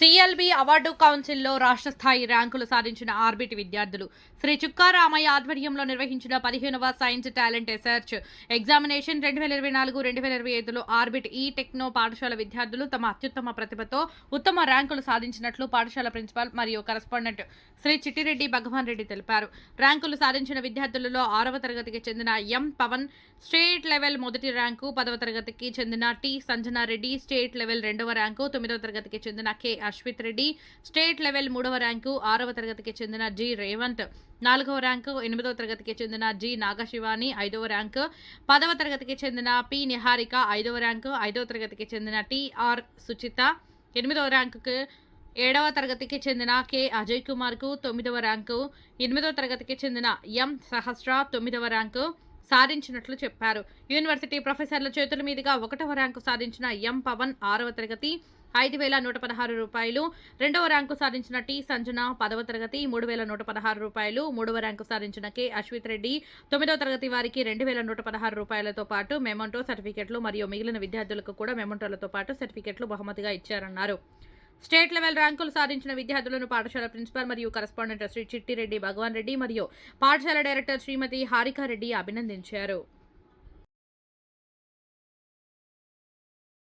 C award కౌన్సిల్లో రాష్ట్ర స్థాయి ర్యాంకులు సాధించిన ఆర్బిటి విద్యార్థులు శ్రీ చుక్కారామయ్య ఆధ్వర్యంలో నిర్వహించిన పదిహేనవ సైన్స్ టాలెంట్ రీసెర్చ్ ఎగ్జామినేషన్ రెండు వేల ఇరవై నాలుగు రెండు వేల ఇరవై ఐదులో ఆర్బిట్ ఈ టెక్నో పాఠశాల విద్యార్థులు తమ అత్యుత్తమ ప్రతిభతో ఉత్తమ ర్యాంకులు సాధించినట్లు పాఠశాల ప్రిన్సిపాల్ మరియు కరస్పాండెంట్ శ్రీ చిట్టిరెడ్డి భగవాన్ రెడ్డి తెలిపారు. ర్యాంకులు సాధించిన విద్యార్థులలో ఆరవ తరగతికి చెందిన ఎం పవన్ స్టేట్ లెవెల్ మొదటి ర్యాంకు పదవ తరగతికి చెందిన టి సంజనారెడ్డి స్టేట్ లెవెల్ రెండవ ర్యాంకు తొమ్మిదవ తరగతికి చెందిన K Ashwith Reddy state level మూడవ ర్యాంకు ఆరవ తరగతికి చెందిన జి. రేవంత్ నాలుగవ ర్యాంకు ఎనిమిదవ తరగతికి చెందిన జి. నాగశివాని ఐదవ ర్యాంకు పదవ తరగతికి చెందిన పి. నిహారిక ఐదవ ర్యాంకు ఐదవ తరగతికి చెందిన టిఆర్ సుచిత ఎనిమిదవ ర్యాంకుకు ఏడవ తరగతికి చెందిన కె. అజయ్ కుమార్కు తొమ్మిదవ ర్యాంకు ఎనిమిదవ తరగతికి చెందిన ఎం. సహస్ర తొమ్మిదవ ర్యాంకు సాధించినట్లు చెప్పారు. యూనివర్సిటీ ప్రొఫెసర్ల చేతుల మీదుగా ఒకటవ ర్యాంకు సాధించిన ఎం. పవన్ ఆరవ తరగతి ఐదు వేల నూట పదహారు రూపాయలు. రెండవ ర్యాంకు సాధించిన టి సంజన పదవ తరగతి మూడు వేల నూట పదహారు రూపాయలు. మూడవ ర్యాంకు సాధించిన కె అశ్విత్ రెడ్డి తొమ్మిదవ తరగతి వారికి రెండు వేల నూట పదహారు రూపాయలతో పాటు మెమంటో సర్టిఫికెట్లు మరియు మిగిలిన విద్యార్థులకు కూడా మెమంటోలతో పాటు సర్టిఫికెట్లు బహుమతిగా ఇచ్చారన్నారు. స్టేట్ లెవెల్ ర్యాంకులు సాధించిన విద్యార్థులను పాఠశాల ప్రిన్సిపాల్ మరియు కరస్పాండెంట్ శ్రీ చిట్టిరెడ్డి భగవాన్ రెడ్డి మరియు పాఠశాల డైరెక్టర్ శ్రీమతి హారికారెడ్డి అభినందించారు.